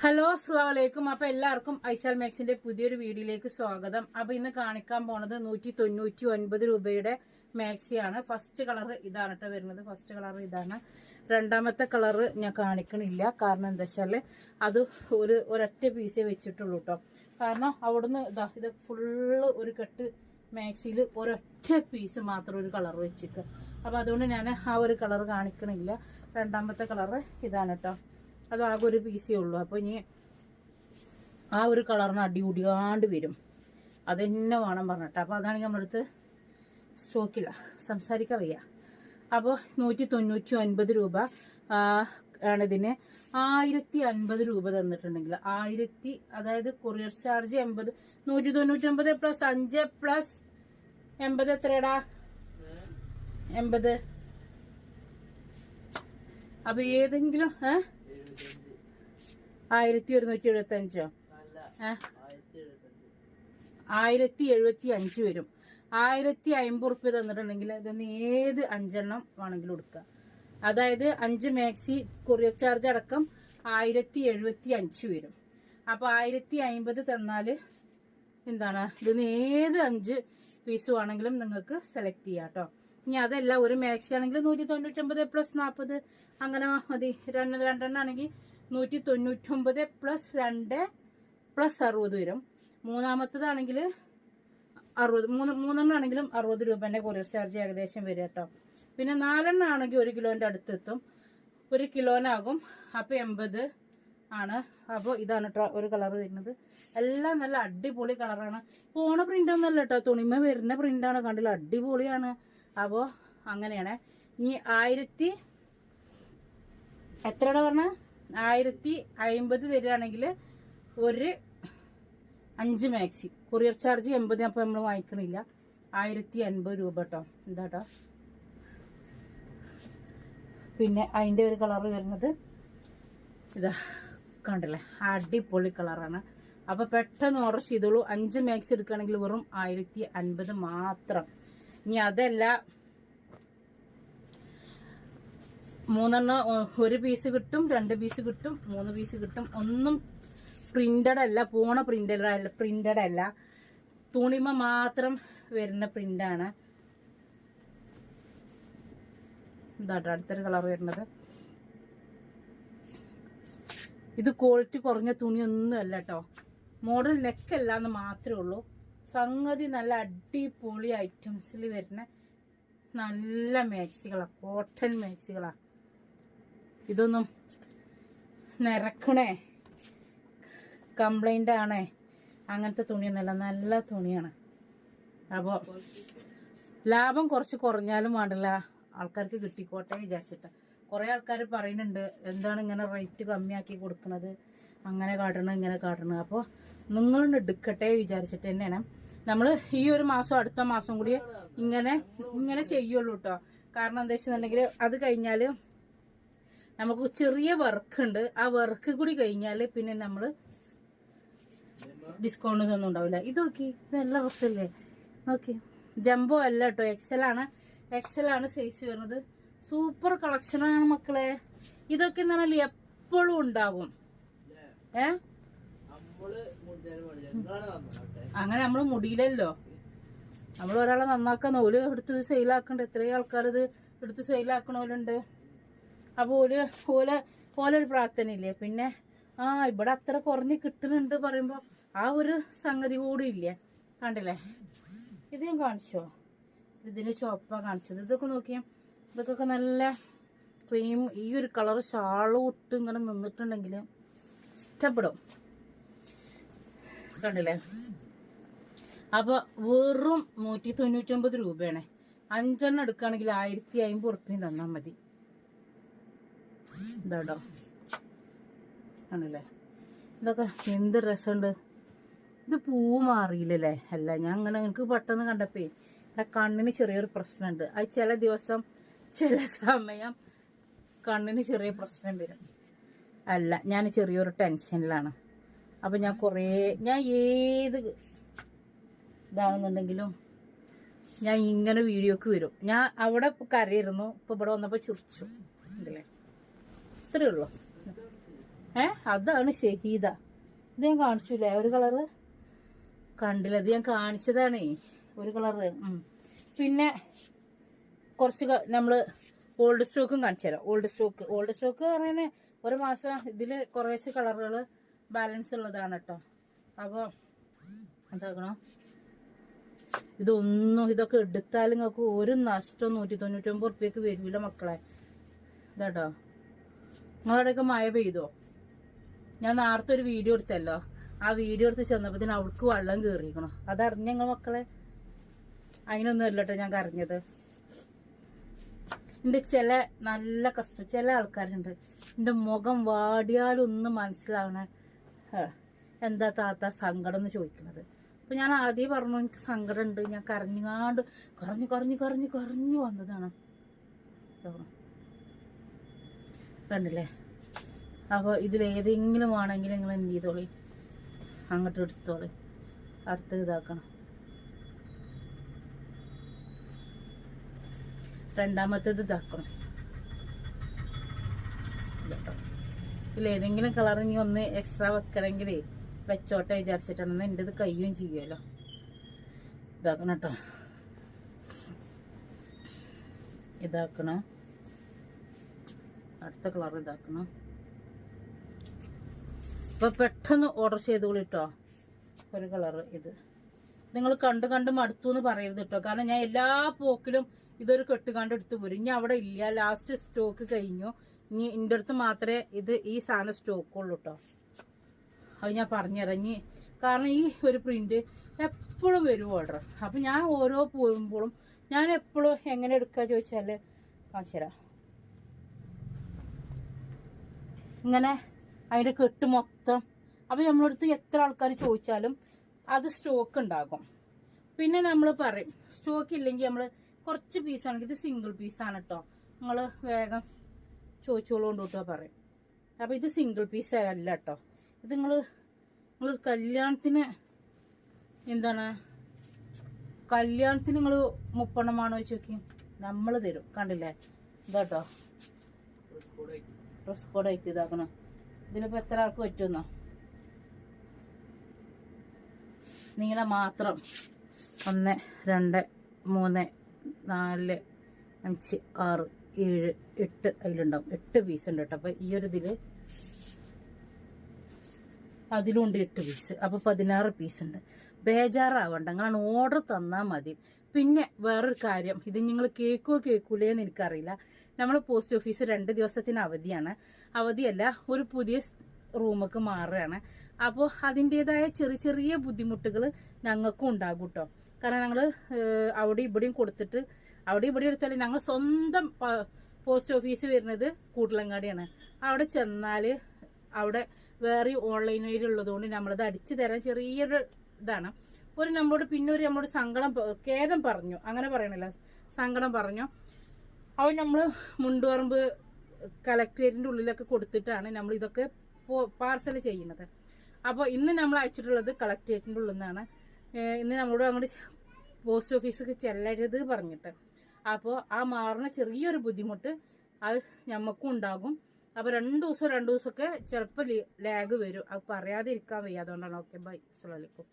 Hello അസ്സാം വലൈക്കും അപ്പൊ എല്ലാവർക്കും ഐശാൽ മാക്സിന്റെ പുതിയൊരു വീഡിയോയിലേക്ക് സ്വാഗതം. അപ്പൊ ഇന്ന് കാണിക്കാൻ പോണത് നൂറ്റി തൊണ്ണൂറ്റി ഒൻപത് രൂപയുടെ മാക്സിയാണ്. ഫസ്റ്റ് കളർ ഇതാണ് കേട്ടോ വരുന്നത്. ഫസ്റ്റ് കളർ ഇതാണ്. രണ്ടാമത്തെ കളർ ഞാൻ കാണിക്കണില്ല. കാരണം എന്താ വെച്ചാൽ അത് ഒരു ഒരൊറ്റ പീസേ വെച്ചിട്ടുള്ളൂ കേട്ടോ കാരണം അവിടുന്ന് ഇതാ ഇത് ഫുള്ള് ഒരു കെട്ട് മാക്സിയിൽ ഒരൊറ്റ പീസ് മാത്രം ഒരു കളർ വെച്ചിട്ട്. അപ്പൊ അതുകൊണ്ട് ഞാൻ ആ ഒരു കളർ കാണിക്കണില്ല. രണ്ടാമത്തെ കളർ ഇതാണ് കേട്ടോ അത് ആകെ ഒരു പീസേ ഉള്ളൂ. അപ്പോൾ ഇനി ആ ഒരു കളറിന് അടി ഉടിയാണ്ട് വരും. അതെന്നെ വേണം പറഞ്ഞിട്ട്. അപ്പോൾ അതാണെങ്കിൽ നമ്മളടുത്ത് സ്റ്റോക്കില്ല സംസാരിക്കാൻ വയ്യ. അപ്പോൾ നൂറ്റി തൊണ്ണൂറ്റി ഒൻപത് രൂപ ആണ് ആണിതിന് ആയിരത്തി അൻപത് രൂപ തന്നിട്ടുണ്ടെങ്കിൽ ആയിരത്തി അതായത് കൊറിയർ ചാർജ് എൺപത്. നൂറ്റി തൊണ്ണൂറ്റി ഒൻപത് പ്ലസ് അഞ്ച് പ്ലസ് എൺപത് എത്രയടാ? എൺപത്. അപ്പൊ ഏതെങ്കിലും ഏഹ് ആയിരത്തി ഒരുന്നൂറ്റി എഴുപത്തി അഞ്ചോ ആയിരത്തി എഴുപത്തി അഞ്ച് വരും. ആയിരത്തി അമ്പത് റുപ്യ തന്നിട്ടുണ്ടെങ്കിൽ ഇതിന് ഏത് അഞ്ചെണ്ണം വേണമെങ്കിലും എടുക്കുക അതായത് അഞ്ച് മാക്സി കൊറിയർ ചാർജ് അടക്കം ആയിരത്തി എഴുപത്തി അഞ്ച് വരും. അപ്പൊ ആയിരത്തി അമ്പത് തന്നാൽ എന്താണ് ഇതിന് ഏത് അഞ്ച് പീസ് വേണമെങ്കിലും നിങ്ങൾക്ക് സെലക്ട് ചെയ്യാം കേട്ടോ. ഇനി അതല്ല ഒരു മാക്സി ആണെങ്കിൽ നൂറ്റി തൊണ്ണൂറ്റൊമ്പത് പ്ലസ് നാൽപ്പത് അങ്ങനെ മതി. രണ്ട് രണ്ടെണ്ണം ആണെങ്കിൽ നൂറ്റി തൊണ്ണൂറ്റൊമ്പത് പ്ലസ് രണ്ട് പ്ലസ് അറുപത് വരും. മൂന്നാമത്തതാണെങ്കിൽ അറുപത് മൂന്ന് മൂന്നെണ്ണം ആണെങ്കിലും അറുപത് രൂപേന്റെ കൊറിയർ ചാർജ് ഏകദേശം വരും കേട്ടോ. പിന്നെ നാലെണ്ണം ആണെങ്കിൽ ഒരു കിലോന്റെ അടുത്തെത്തും. ഒരു കിലോനാകും. അപ്പോൾ എൺപത് ആണ്. അപ്പോൾ ഇതാണ് കേട്ടോ ഒരു കളർ വരുന്നത്. എല്ലാം നല്ല അടിപൊളി കളറാണ് പോണ പ്രിന്റ് ഒന്നല്ല കേട്ടോ. തുണിമ വരുന്ന പ്രിന്റാണ് കണ്ടില്ല? അടിപൊളിയാണ്. അപ്പോൾ അങ്ങനെയാണ്. ഇനി ആയിരത്തി എത്രയുടെ പറഞ്ഞ? ആയിരത്തി അമ്പത് തരികയാണെങ്കിൽ ഒരു അഞ്ച് മാക്സി. കൊറിയർ ചാർജ് എൺപത് അപ്പോൾ നമ്മൾ വാങ്ങിക്കണില്ല. ആയിരത്തി അൻപത് രൂപ കേട്ടോ. എന്താ കേട്ടോ പിന്നെ അതിന്റെ ഒരു കളർ വരുന്നത് ഇതാ കണ്ടില്ലേ? അടിപൊളി കളറാണ് അപ്പോൾ പെട്ടെന്ന് ഓർഡർ ചെയ്തോളൂ. അഞ്ച് മാക്സ് എടുക്കുകയാണെങ്കിൽ വെറും ആയിരത്തി അൻപത് മാത്രം. ഇനി അതല്ല മൂന്നെണ്ണം ഒരു പീസ് കിട്ടും രണ്ട് പീസ് കിട്ടും മൂന്ന് പീസ് കിട്ടും. ഒന്നും പ്രിന്റഡ് അല്ല പോണ പ്രിന്റഡ് അല്ല പ്രിന്റഡ് അല്ല. തുണിമ മാത്രം വരുന്ന പ്രിന്റാണ് ഇതാട്ടോ അടുത്തൊരു കളർ വരുന്നത്. ഇത് ക്വാളിറ്റി കുറഞ്ഞ തുണിയൊന്നും അല്ല കേട്ടോ മോഡൽ നെക്കല്ല എന്ന് മാത്രമേ ഉള്ളൂ. സംഗതി നല്ല അടിപൊളി ഐറ്റംസിൽ വരുന്ന നല്ല മാക്സികളാണ് കോട്ടൺ മാക്സികളാ ഇതൊന്നും നിരക്കണേ. കംപ്ലൈന്റ് ആണേ. അങ്ങനത്തെ തുണിയൊന്നുമല്ല. നല്ല തുണിയാണ്. അപ്പോൾ ലാഭം കുറച്ച് കുറഞ്ഞാലും വേണ്ടില്ല. ആൾക്കാർക്ക് കിട്ടിക്കോട്ടെ വിചാരിച്ചിട്ട്. കുറേ ആൾക്കാർ പറയുന്നുണ്ട് എന്താണ് ഇങ്ങനെ റേറ്റ് കമ്മിയാക്കി കൊടുക്കുന്നത് അങ്ങനെ കാട്ടണം ഇങ്ങനെ കാട്ടണം അപ്പോൾ നിങ്ങളൊന്ന് എടുക്കട്ടെ വിചാരിച്ചിട്ട് തന്നെയാണ്. നമ്മൾ ഈ ഒരു മാസം അടുത്ത മാസം കൂടി ഇങ്ങനെ ഇങ്ങനെ ചെയ്യുള്ളൂ കേട്ടോ കാരണം എന്താ വെച്ചിട്ടുണ്ടെങ്കിൽ അത് കഴിഞ്ഞാൽ നമുക്ക് ചെറിയ വർക്ക് ഉണ്ട് ആ വർക്ക് കൂടി കഴിഞ്ഞാൽ പിന്നെ നമ്മൾ ഡിസ്കൗണ്ട്സ് ഒന്നും ഉണ്ടാവില്ല. ഇത് നോക്കി. ഇത് നല്ല ഡ്രസ്സല്ലേ നോക്കി. ജംബോ അല്ല കേട്ടോ. എക്സൽ ആണ്. എക്സൽ ആണ് സൈസ് വരുന്നത്. സൂപ്പർ കളക്ഷനാണ് മക്കളെ. ഇതൊക്കെ എന്ന് പറഞ്ഞാൽ എപ്പോഴും ഉണ്ടാകും. ഏ? അങ്ങനെ നമ്മൾ മുടിയിലല്ലോ. നമ്മൾ ഒരാളെ നന്നാക്കാൻ നൂൽ എടുത്ത് സെയിലാക്കണ്ട എത്രയോ ആൾക്കാർ ഇത് എടുത്ത് സെയിലാക്കണോലുണ്ട് അപ്പൊ പോലെ ഓല ഓലൊരു പ്രാർത്ഥനയില്ലേ? പിന്നെ ആ ഇവിടെ അത്ര കുറഞ്ഞ് കിട്ടുന്നുണ്ട് പറയുമ്പോൾ ആ ഒരു സംഗതി കൂടി ഇല്ലേ? കണ്ടില്ലേ? ഇത് ഞാൻ കാണിച്ചോ? ഇതിന് ചുവപ്പ കാണിച്ചത്. ഇതൊക്കെ നോക്കിയാ ഇതൊക്കെ നല്ല ക്രീം ഈ ഒരു കളർ ഷാളും ഇട്ട് ഇങ്ങനെ നിന്നിട്ടുണ്ടെങ്കിൽ ഇഷ്ടപ്പെടും. കണ്ടില്ലേ? അപ്പൊ വെറും നൂറ്റി തൊണ്ണൂറ്റൊമ്പത് രൂപയാണ്. അഞ്ചെണ്ണം എടുക്കുകയാണെങ്കിൽ ആയിരത്തി അമ്പത് ഉറുപ്പ്യം തന്നാൽ മതി. ഇതാടോ ആണല്ലേ? ഇതൊക്കെ എന്ത് രസമുണ്ട്. ഇത് പൂ മാറിയില്ലല്ലേ? അല്ല ഞാൻ അങ്ങനെ എനിക്ക് പെട്ടെന്ന് കണ്ടപ്പേ എന്റെ കണ്ണിന് ചെറിയൊരു പ്രശ്നമുണ്ട്. അത് ചില ദിവസം ചില സമയം കണ്ണിന് ചെറിയ പ്രശ്നം വരും. അല്ല ഞാൻ ചെറിയൊരു ടെൻഷനിലാണ്. അപ്പം ഞാൻ കുറേ ഞാൻ ഏത് ഇതാണെന്നുണ്ടെങ്കിലും ഞാൻ ഇങ്ങനെ വീഡിയോക്ക് വരും. ഞാൻ അവിടെ കരയിരുന്നു ഇപ്പം ഇവിടെ വന്നപ്പോൾ ചിരിച്ചു. ഉള്ളു ഉള്ളൂ. ഏ? അതാണ് ഷഹീദ. ഇത് ഞാൻ കാണിച്ചില്ലേ? ഒരു കളറ്? കണ്ടില്ല ഇത് ഞാൻ കാണിച്ചതാണേ. ഒരു കളറ്. പിന്നെ കുറച്ച് നമ്മൾ ഓൾഡ് സ്റ്റോക്കും കാണിച്ചു തരാം. ഓൾഡ് സ്റ്റോക്ക് ഓൾഡ് സ്റ്റോക്ക് പറയുന്നത് ഒരു മാസം ഇതിൽ കുറേശ്ശെ കളറുകൾ ബാലൻസ് ഉള്ളതാണ് കേട്ടോ അപ്പോൾ എന്താക്കണോ? ഇതൊന്നും ഇതൊക്കെ എടുത്താലും നിങ്ങൾക്ക് ഒരു നഷ്ടം നൂറ്റി തൊണ്ണൂറ്റൊമ്പത് റുപ്യക്ക് വരില്ല മക്കളെ. ഇതാട്ടോ. നിങ്ങളവിടെയൊക്കെ മഴ പെയ്തോ? ഞാൻ നേരത്തെ ഒരു വീഡിയോ എടുത്തല്ലോ. ആ വീഡിയോ എടുത്ത് ചെന്നപ്പത്തിന് അവൾക്ക് വെള്ളം കയറിയിരിക്കണം അതറിഞ്ഞ മക്കളെ? അതിനൊന്നും അല്ലട്ടോ ഞാൻ കറിഞ്ഞത് എന്റെ ചില നല്ല കസ്റ്റമർ ചില ആൾക്കാരുണ്ട്. എന്റെ മുഖം വാടിയാലൊന്നും മനസ്സിലാവണ "ഹ, എന്താ താത്ത സങ്കടം എന്ന് ചോദിക്കുന്നത് അപ്പൊ ഞാൻ ആദ്യം പറഞ്ഞു എനിക്ക് സങ്കടം ഉണ്ട്. ഞാൻ കരഞ്ഞുകാണ്ട് കുറഞ്ഞു കുറഞ്ഞു കുറഞ്ഞു കുറഞ്ഞു വന്നതാണ്. ഇതാ. കണ്ടില്ലേ? അപ്പോൾ ഇതിലേതെങ്കിലും ആണെങ്കിൽ നിങ്ങൾ എന്ത് ചെയ്തോളി? അങ്ങോട്ട് എടുത്തോളി. അടുത്ത് ഇതാക്കണം. രണ്ടാമത്തേത് ഇതാക്കണം. ഇതാട്ടോ. ഇതിലേതെങ്കിലും കളർ ഇനി ഒന്ന് എക്സ്ട്രാ വെക്കണമെങ്കിൽ വെച്ചോട്ടെ വിചാരിച്ചിട്ടാണ്. എന്റെ ഇത് കയ്യും ചെയ്യുമല്ലോ ഇതാക്കണം കേട്ടോ. ഇതാക്കണം. അടുത്ത കളർ ഇതാക്കണം. ഇപ്പൊ പെട്ടെന്ന് ഓർഡർ ചെയ്തോളൂ കേട്ടോ ഒരു കളർ ഇത്. നിങ്ങൾ കണ്ട് കണ്ട് മടുത്തു എന്ന് പറയരുത് കേട്ടോ കാരണം ഞാൻ എല്ലാ പോക്കിലും ഇതൊരു കെട്ടുകാണ്ട് എടുത്ത് പോരും. ഇനി അവിടെ ഇല്ല. ലാസ്റ്റ് സ്റ്റോക്ക് കഴിഞ്ഞു. ഇനി എന്റെ അടുത്ത് മാത്രമേ ഇത് ഈ സാധനം സ്റ്റോക്ക് ഉള്ളൂ കേട്ടോ അത് ഞാൻ പറഞ്ഞിറങ്ങി കാരണം ഈ ഒരു പ്രിന്റ് എപ്പോഴും വരും ഓർഡർ അപ്പം ഞാൻ ഓരോ പോകുമ്പോഴും ഞാൻ എപ്പോഴും എങ്ങനെ എടുക്കുക ചോദിച്ചാൽ കാണിച്ചു തരാം ഇങ്ങനെ അതിന്റെ കെട്ട് മൊത്തം. അപ്പം നമ്മളടുത്ത് എത്ര ആൾക്കാർ ചോദിച്ചാലും അത് സ്റ്റോക്ക് ഉണ്ടാകും. പിന്നെ നമ്മൾ പറയും സ്റ്റോക്ക് ഇല്ലെങ്കിൽ നമ്മൾ കുറച്ച് പീസാണെങ്കിൽ ഇത് സിംഗിൾ പീസാണ് കേട്ടോ നിങ്ങൾ വേഗം ചോദിച്ചോളൂണ്ട് കേട്ടോ പറയും. അപ്പം ഇത് സിംഗിൾ പീസ് അല്ല കേട്ടോ ഇത് നിങ്ങൾ നിങ്ങൾ കല്യാണത്തിന് എന്താണ്? കല്യാണത്തിന് നിങ്ങൾ മുപ്പെണ്ണമാണോ ചോദിക്കും നമ്മൾ തരും. കണ്ടില്ലേ? ഇതാട്ടോ ഡ്രസ് കോഡ് ആയിട്ട് ഇതാക്കണം? ഇതിലിപ്പോൾ എത്ര ആൾക്ക് പറ്റുമെന്നോ? നീളം മാത്രം. ഒന്ന് രണ്ട് മൂന്ന് നാല് അഞ്ച് ആറ് ഏഴ് എട്ട് അതിലുണ്ടാവും. എട്ട് പീസ് ഉണ്ട് കേട്ടോ. അപ്പോൾ ഈ ഒരു ഇതിൽ അതിലുണ്ട് എട്ട് പീസ് അപ്പോൾ പതിനാറ് പീസ് ഉണ്ട്. ബേജാറാവണ്ട. നിങ്ങളാണ് ഓർഡർ തന്നാൽ മതി. പിന്നെ വേറൊരു കാര്യം. ഇത് നിങ്ങൾ കേക്കോ കേൾക്കൂലേ എന്ന് എനിക്കറിയില്ല. നമ്മൾ പോസ്റ്റ് ഓഫീസ് രണ്ട് ദിവസത്തിന് അവധിയാണ്. അവധിയല്ല ഒരു പുതിയ റൂമൊക്കെ മാറുകയാണ്. അപ്പോൾ അതിന്റെതായ ചെറിയ ചെറിയ ബുദ്ധിമുട്ടുകൾ ഞങ്ങൾക്കും ഉണ്ടാകും കേട്ടോ കാരണം ഞങ്ങൾ അവിടെ ഇവിടെയും കൊടുത്തിട്ട് അവിടെ ഇവിടെ എടുത്താൽ ഞങ്ങൾ സ്വന്തം പോസ്റ്റ് ഓഫീസ് വരുന്നത് കൂട്ടിലങ്ങാടിയാണ്. അവിടെ ചെന്നാൽ അവിടെ വേറെ ഓൺലൈൻ വഴി ഉള്ളതുകൊണ്ട് നമ്മളത് അടിച്ചു തരാൻ ചെറിയൊരു ഇതാണ്. ഒരു നമ്മളോട് പിന്നെ ഒരു നമ്മളോട് സങ്കടം ഖേദം പറഞ്ഞു. അങ്ങനെ പറയണല്ലോ. സങ്കടം പറഞ്ഞു. അവ നമ്മൾ മുണ്ടുപറമ്പ് കലക്ട്രേറ്റിന്റെ ഉള്ളിലൊക്കെ കൊടുത്തിട്ടാണ് നമ്മൾ ഇതൊക്കെ പാർസൽ ചെയ്യുന്നത്. അപ്പോൾ ഇന്ന് നമ്മൾ അയച്ചിട്ടുള്ളത് കളക്ടറേറ്റിന്റെ ഉള്ളിൽ നിന്നാണ് ഇന്ന് നമ്മളോട് അങ്ങോട്ട് പോസ്റ്റ് ഓഫീസൊക്കെ ചെല്ലരുത് പറഞ്ഞിട്ട്. അപ്പോൾ ആ മാറുന്ന ചെറിയൊരു ബുദ്ധിമുട്ട് അത് ഞമ്മക്കും ഉണ്ടാകും. അപ്പോൾ രണ്ട് ദിവസം രണ്ട് ദിവസമൊക്കെ ചിലപ്പോൾ ലാഗ് വരും. അത് പറയാതിരിക്കാൻ വയ്യാതുകൊണ്ടാണ് ഓക്കെ ബൈ. അസ്സലാമു അലൈക്കും.